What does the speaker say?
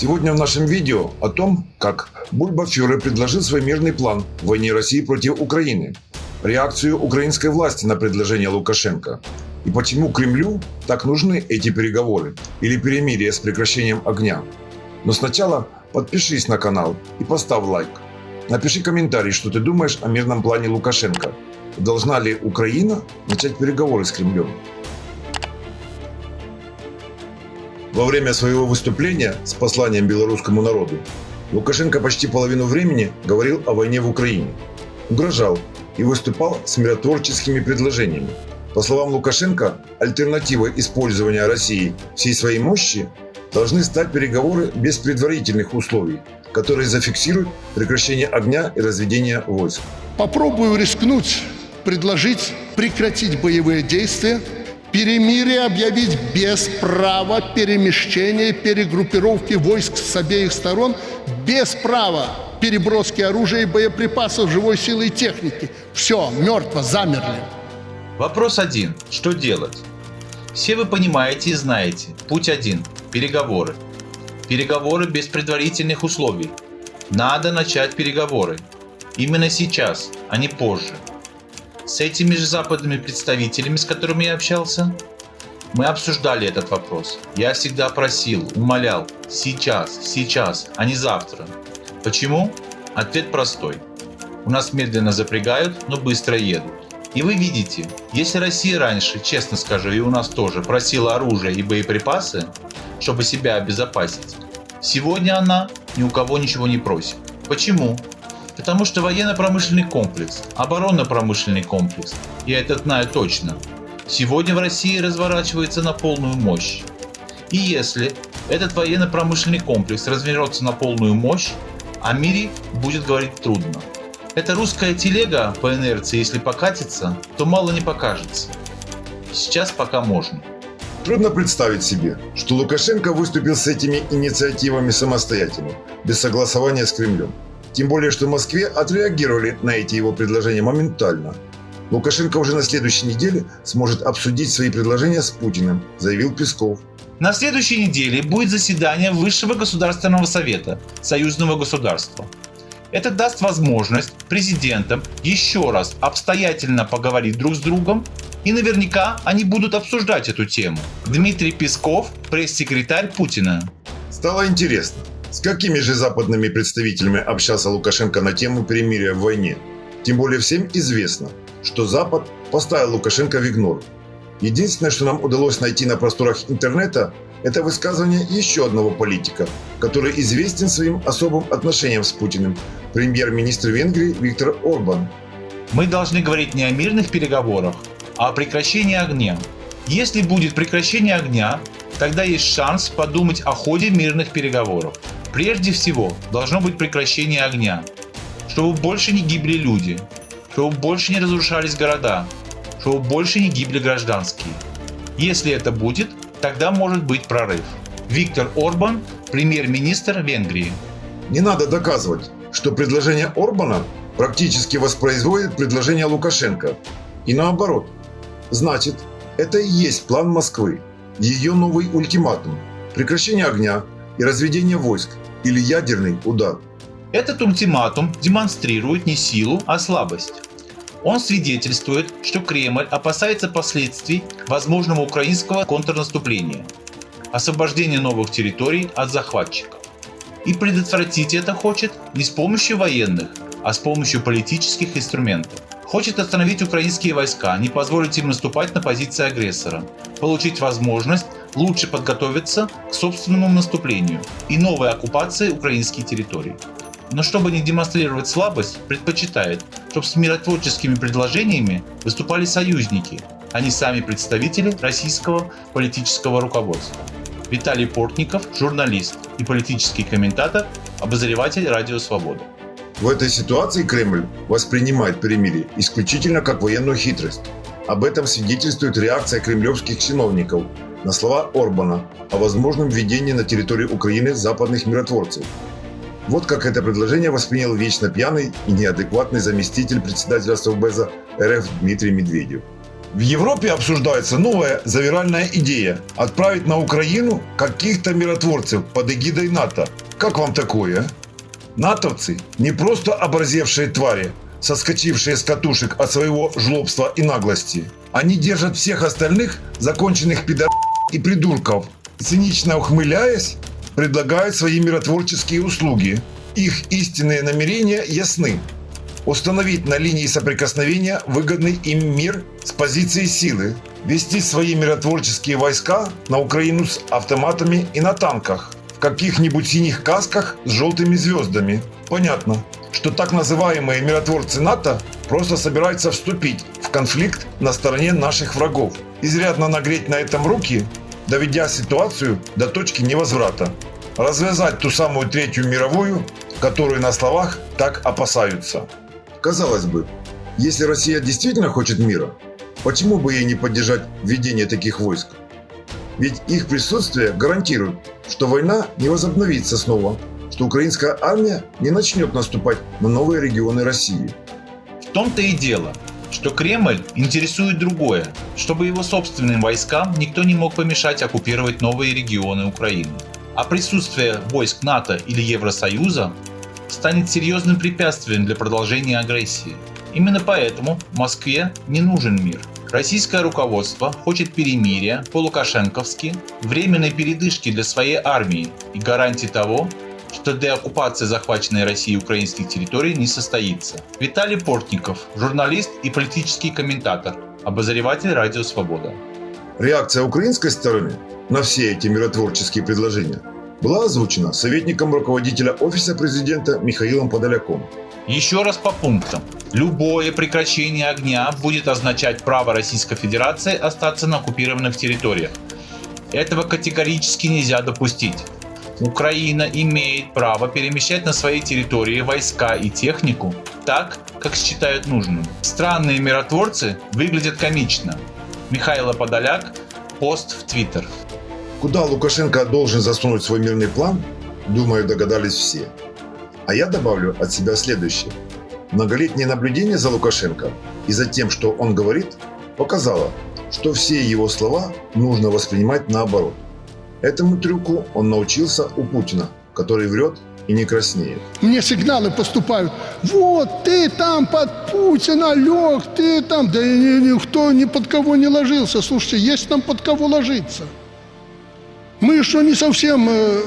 Сегодня в нашем видео о том, как Бульбафюрер предложил свой мирный план в войне России против Украины, реакцию украинской власти на предложение Лукашенко и почему Кремлю так нужны эти переговоры или перемирие с прекращением огня. Но сначала подпишись на канал и поставь лайк. Напиши комментарий, что ты думаешь о мирном плане Лукашенко. Должна ли Украина начать переговоры с Кремлем? Во время своего выступления с посланием белорусскому народу Лукашенко почти половину времени говорил о войне в Украине, угрожал и выступал с миротворческими предложениями. По словам Лукашенко, альтернативой использования России всей своей мощи должны стать переговоры без предварительных условий, которые зафиксируют прекращение огня и разведение войск. Попробую рискнуть, предложить прекратить боевые действия, перемирие объявить без права перемещения, перегруппировки войск с обеих сторон, без права переброски оружия и боеприпасов, живой силы и техники. Все, мертво, замерли. Вопрос один. Что делать? Все вы понимаете и знаете. Путь один. Переговоры. Переговоры без предварительных условий. Надо начать переговоры. Именно сейчас, а не позже. С этими же западными представителями, с которыми я общался, мы обсуждали этот вопрос. Я всегда просил, умолял, сейчас, сейчас, а не завтра. Почему? Ответ простой. У нас медленно запрягают, но быстро едут. И вы видите, если Россия раньше, честно скажу, и у нас тоже, просила оружие и боеприпасы, чтобы себя обезопасить, сегодня она ни у кого ничего не просит. Почему? Потому что военно-промышленный комплекс, оборонно-промышленный комплекс, я это знаю точно, сегодня в России разворачивается на полную мощь. И если этот военно-промышленный комплекс развернется на полную мощь, о мире будет говорить трудно. Эта русская телега по инерции, если покатится, то мало не покажется. Сейчас пока можно. Трудно представить себе, что Лукашенко выступил с этими инициативами самостоятельно, без согласования с Кремлем. Тем более, что в Москве отреагировали на эти его предложения моментально. Лукашенко уже на следующей неделе сможет обсудить свои предложения с Путиным, заявил Песков. На следующей неделе будет заседание Высшего государственного совета союзного государства. Это даст возможность президентам еще раз обстоятельно поговорить друг с другом, и наверняка они будут обсуждать эту тему. Дмитрий Песков, пресс-секретарь Путина. Стало интересно, с какими же западными представителями общался Лукашенко на тему перемирия в войне? Тем более всем известно, что Запад поставил Лукашенко в игнор. Единственное, что нам удалось найти на просторах интернета, это высказывание еще одного политика, который известен своим особым отношением с Путиным, премьер-министр Венгрии Виктор Орбан. Мы должны говорить не о мирных переговорах, а о прекращении огня. Если будет прекращение огня, тогда есть шанс подумать о ходе мирных переговоров. Прежде всего, должно быть прекращение огня, чтобы больше не гибли люди, чтобы больше не разрушались города, чтобы больше не гибли гражданские. Если это будет, тогда может быть прорыв. Виктор Орбан, премьер-министр Венгрии. Не надо доказывать, что предложение Орбана практически воспроизводит предложение Лукашенко. И наоборот. Значит, это и есть план Москвы, ее новый ультиматум – прекращение огня и разведение войск или ядерный удар. Этот ультиматум демонстрирует не силу, а слабость. Он свидетельствует, что Кремль опасается последствий возможного украинского контрнаступления, освобождения новых территорий от захватчиков. И предотвратить это хочет не с помощью военных, а с помощью политических инструментов. Хочет остановить украинские войска, не позволить им наступать на позиции агрессора, получить возможность лучше подготовиться к собственному наступлению и новой оккупации украинских территорий но чтобы не демонстрировать слабость, предпочитает, чтобы с миротворческими предложениями выступали союзники, а не сами представители российского политического руководства. Виталий Портников, журналист и политический комментатор, обозреватель Радио Свобода. В этой ситуации Кремль воспринимает перемирие исключительно как военную хитрость. Об этом свидетельствует реакция кремлевских чиновников на слова Орбана о возможном введении на территории Украины западных миротворцев – вот как это предложение воспринял вечно пьяный и неадекватный заместитель председателя Совбеза РФ Дмитрий Медведев. В Европе обсуждается новая завиральная идея – отправить на Украину каких-то миротворцев под эгидой НАТО. Как вам такое? а? Натовцы – не просто оборзевшие твари, соскочившие с катушек от своего жлобства и наглости. Они держат всех остальных законченных пидор и придурков, цинично ухмыляясь, предлагают свои миротворческие услуги. Их истинные намерения ясны установить на линии соприкосновения выгодный им мир с позиции силы, вести свои миротворческие войска на Украину с автоматами и на танках, в каких-нибудь синих касках с желтыми звездами. Понятно, что так называемые миротворцы НАТО просто собираются вступить в конфликт на стороне наших врагов, изрядно нагреть на этом руки, доведя ситуацию до точки невозврата, развязать ту самую Третью мировую, которую на словах так опасаются. Казалось бы, если Россия действительно хочет мира, почему бы ей не поддержать введение таких войск? Ведь их присутствие гарантирует, что война не возобновится снова, что украинская армия не начнет наступать на новые регионы России. В том-то и дело, что Кремль интересует другое, чтобы его собственным войскам никто не мог помешать оккупировать новые регионы Украины. А присутствие войск НАТО или Евросоюза станет серьезным препятствием для продолжения агрессии. Именно поэтому Москве не нужен мир. Российское руководство хочет перемирия по-лукашенковски, временной передышки для своей армии и гарантии того, что деоккупация захваченной Россией украинских территорий не состоится. Виталий Портников, журналист и политический комментатор, обозреватель Радио Свобода. Реакция украинской стороны на все эти миротворческие предложения была озвучена советником руководителя Офиса президента Михаилом Подоляком. Еще раз по пунктам. Любое прекращение огня будет означать право Российской Федерации остаться на оккупированных территориях. Этого категорически нельзя допустить. Украина имеет право перемещать на своей территории войска и технику так, как считают нужным. Странные миротворцы выглядят комично. Михаил Подоляк, пост в Твиттер. Куда Лукашенко должен засунуть свой мирный план, думаю, догадались все. А я добавлю от себя следующее. Многолетнее наблюдение за Лукашенко и за тем, что он говорит, показало, что все его слова нужно воспринимать наоборот. Этому трюку он научился у Путина, который врет и не краснеет. Мне сигналы поступают. Вот, ты там под Путина лег, ты там. Да ни- никто ни под кого не ложился. Слушайте, есть там под кого ложиться. Мы что не совсем э,